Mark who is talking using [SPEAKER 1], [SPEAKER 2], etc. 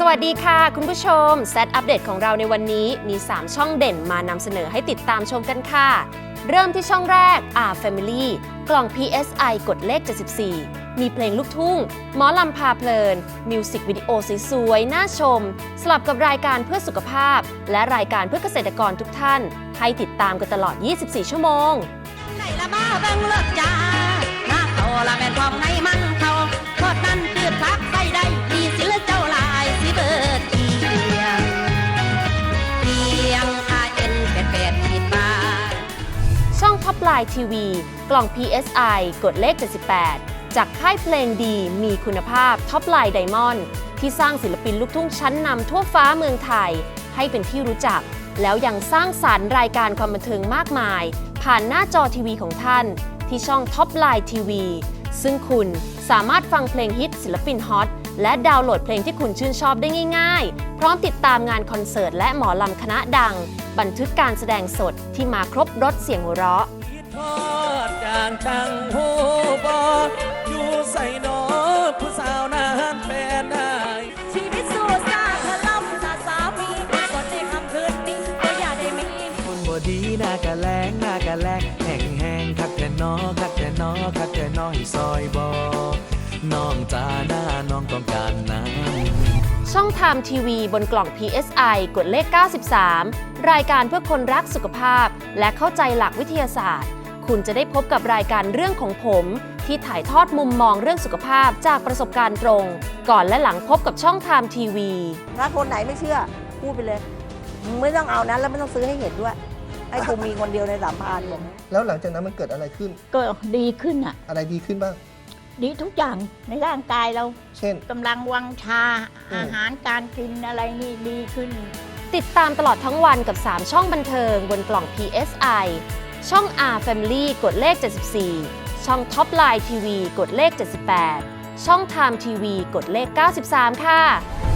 [SPEAKER 1] สวัสดีค่ะ คุณผู้ชมเซตอัปเดตของเราในวันนี้มี 3 ช่องเด่นมานำเสนอให้ติดตามชมกันค่ะ เริ่มที่ช่องแรก R Family กล่อง PSI กดเลข 74 มีเพลงลูกทุ่ง หมอลำพาเพลิน มิวสิกวิดีโอสวยๆน่าชม สลับกับรายการเพื่อสุขภาพ และรายการเพื่อเกษตรกรทุกท่าน ให้ติดตามกันตลอด 24 ชั่วโมง
[SPEAKER 2] ไหนละบ้าบิ่งเลิกจ้า ปไลน์ที
[SPEAKER 1] วี กล่อง PSI กดเลข 78 จากค่ายเพลงดีมีคุณภาพท็อปไลน์ไดมอนด์ที่สร้างศิลปินลูกทุ่งชั้นนำทั่วฟ้าเมืองไทย ให้เป็นที่รู้จัก แล้วยังสร้างสารรค์รายการความบันเทิงมากมาย ผ่านหน้าจอทีวีของท่าน ที่ช่องท็อปไลน์ทีวีซึ่งคุณสามารถฟังเพลงฮิตศิลปินฮอตและดาวน์โหลดเพลงที่คุณชื่นชอบได้ง่าย ๆ พร้อมติดตามงานคอนเสิร์ตและหมอลำคณะดัง บันทึกการแสดงสดที่มาครบรถเสียงหัวเราะ
[SPEAKER 3] ทอดจางจังหูบออยู่ใส่นอผู้สาวนานแฟนได้
[SPEAKER 2] ชีวิตสู้ซาขล่ำซาสามีคนกดในคำคืนนี้ก็อย่าได้มี
[SPEAKER 3] คนบ่ดีหน้ากะแรงหน้ากะแลงแห้งแห้งคักแต่นอคักแต่นอคักแต่นอให้ซอยบอน้องจ้าหน้าน้องต้องการน้ำ
[SPEAKER 1] ช่องไทม์ทีวีบนกล่อง PSI กดเลข 93 รายการเพื่อคนรักสุขภาพ และเข้าใจหลักวิทยาศาสตร์ คุณจะได้พบกับรายการเรื่องของผม ที่ถ่ายทอดมุมมองเรื่องสุขภาพจากประสบการณ์ตรง ก่อนและหลังพบกับช่องไทม์ทีวี
[SPEAKER 4] ถ้าคนไหนไม่เชื่อ พูดไปเลยมึงไม่ต้องเอานั้นแล้วไม่ต้องซื้อให้เห็นด้วยให้กูมีคนเดียวในสามพันบอก
[SPEAKER 5] แล้วหลังจากนั้นมันเกิดอะไรขึ้น
[SPEAKER 6] ก็ดีขึ้นอะ
[SPEAKER 5] อะไรดีขึ้นบ้าง
[SPEAKER 6] ดีทุกอย่างในร่างกายเรา
[SPEAKER 5] เช่น
[SPEAKER 6] กำลังวังชา
[SPEAKER 5] อืม
[SPEAKER 6] อาหารการกินอะไรนี่ดีขึ้น
[SPEAKER 1] ติดตามตลอดทั้งวันกับ 3 ช่องบันเทิงบนกล่อง PSI ช่อง R Family กดเลข 74 ช่อง Top Line TV กดเลข 78 ช่อง Time TV กดเลข 93 ค่ะ